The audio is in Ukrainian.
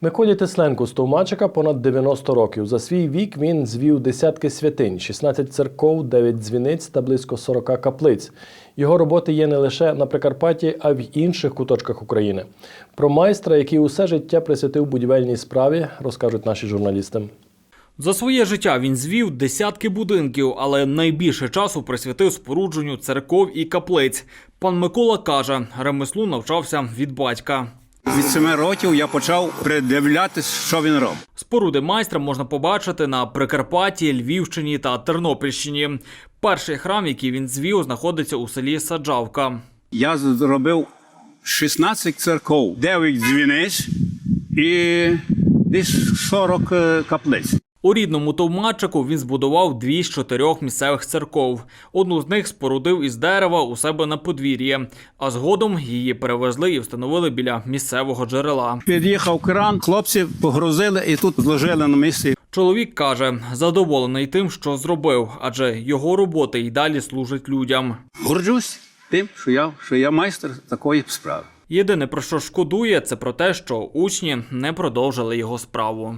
Миколі Тесленку з Товмачика понад 90 років. За свій вік він звів десятки святинь, 16 церков, 9 дзвіниць та близько 40 каплиць. Його роботи є не лише на Прикарпатті, а й в інших куточках України. Про майстра, який усе життя присвятив будівельній справі, розкажуть наші журналісти. За своє життя він звів десятки будинків, але найбільше часу присвятив спорудженню церков і каплиць. Пан Микола каже, ремеслу навчався від батька. Від семи років я почав придивлятись, що він робить. Споруди майстра можна побачити на Прикарпатті, Львівщині та Тернопільщині. Перший храм, який він звів, знаходиться у селі Саджавка. Я зробив 16 церков, 9 дзвіниць і десь 40 е, каплиць. У рідному Товмачику він збудував дві з чотирьох місцевих церков. Одну з них спорудив із дерева у себе на подвір'ї, а згодом її перевезли і встановили біля місцевого джерела. Під'їхав кран, хлопці погрузили і тут зложили на місці. Чоловік каже, задоволений тим, що зробив, адже його роботи й далі служать людям. Горджусь тим, що я, що я майстер такої справи. Єдине про що шкодує, це про те, що учні не продовжили його справу.